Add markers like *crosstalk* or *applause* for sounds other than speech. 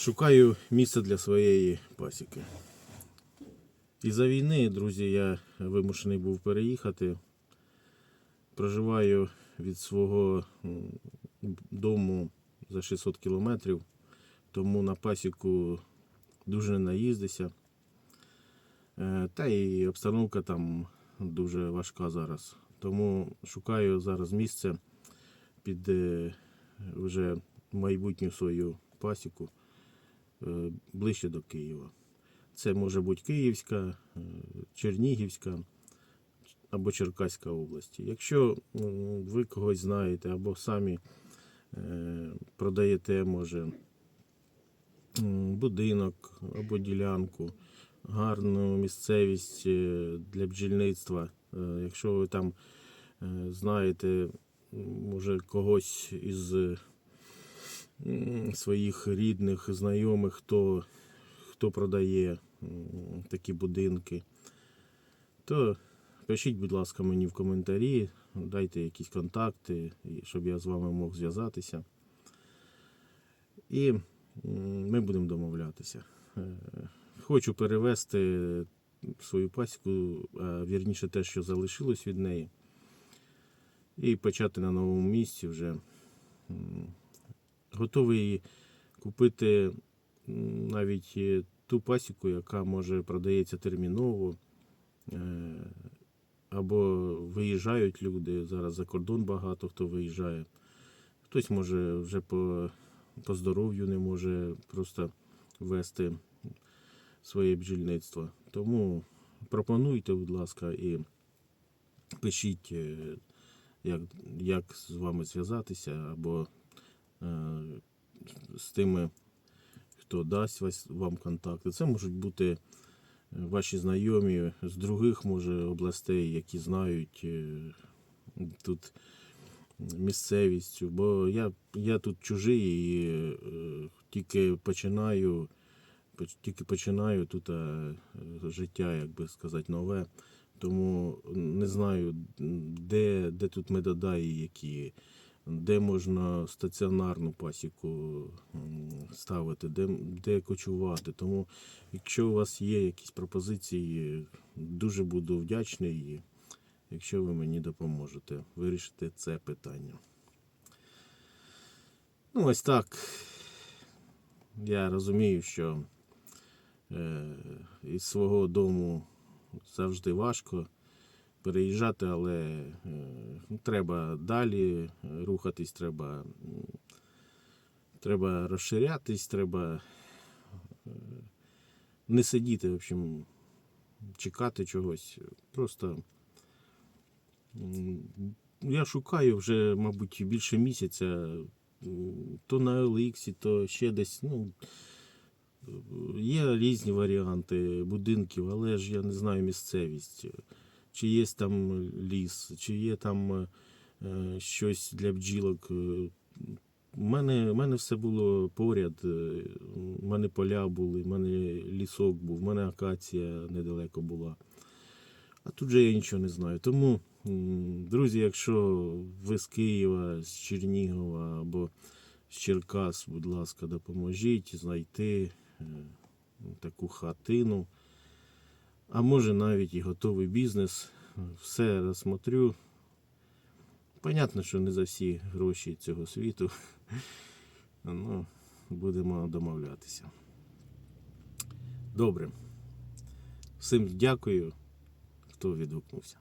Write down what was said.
Шукаю місце для своєї пасіки. Із-за війни, друзі, я вимушений був переїхати. Проживаю від свого дому за 600 кілометрів, тому на пасіку дуже не наїздися. Е, Та і обстановка там дуже важка зараз. Тому шукаю зараз місце під е, вже майбутню свою пасіку ближче до Києва. Це може бути Київська, е, Чернігівська або Черкаська області. Якщо ви когось знаєте або самі е, продаєте, може, будинок або ділянку, гарну місцевість е, для бджільництва, е, якщо ви там е, знаєте, може когось із е, своїх рідних, знайомих, хто, хто продає такі будинки, то пишіть, будь ласка, мені в коментарі, дайте якісь контакти, щоб я з вами мог зв'язатися. І ми будемо домовлятися. Е, Хочу перевести свою пасіку, вірніше те, що залишилось від неї, і почати на новому місці вже. Готовий купити навіть е, ту пасіку, яка може продається терміново. Е, Або виїжджають люди. Зараз за кордон багато хто виїжджає. Хтось може вже по, по здоров'ю не може просто вести своє бджільництво. Тому пропонуйте, будь ласка, і пишіть, е, як, як з вами зв'язатися, або з тими, хто дасть вам контакти. Це можуть бути е, ваші знайомі з других, може, областей, які знають е, тут місцевістю. Бо я, я тут чужий і е, тільки починаю. Тільки починаю тут е, життя, як би сказати, нове. Тому не знаю, де, де тут медодаї, які, де можна стаціонарну пасіку ставити, де, де кочувати. Тому, якщо у вас є якісь пропозиції, дуже буду вдячний, якщо ви мені допоможете вирішити це питання. Ну, ось так. Я розумію, що е, із свого дому завжди важко переїжджати, але е, ну, треба далі рухатись, треба, треба розширятись, треба е, не сидіти, в общем, чекати чогось. Просто я шукаю вже, мабуть, більше місяця. То на OLX, то ще десь. Ну, Є різні варіанти будинків, але ж я не знаю місцевість. Чи є там ліс, чи є там щось для бджілок. Е, У мене, у мене все було поряд. е, У мене поля були, у мене лісок був, у мене акація недалеко була. А тут же я нічого не знаю. Тому, друзі, якщо ви з Києва, з Чернігова або з Черкас, будь ласка, допоможіть знайти е, таку хатину. А може навіть і готовий бізнес. Все розсмотрю. Понятно, що не за всі гроші цього світу. *laughs* Ну, будемо домовлятися. Добре. Всім дякую, хто відгукнувся.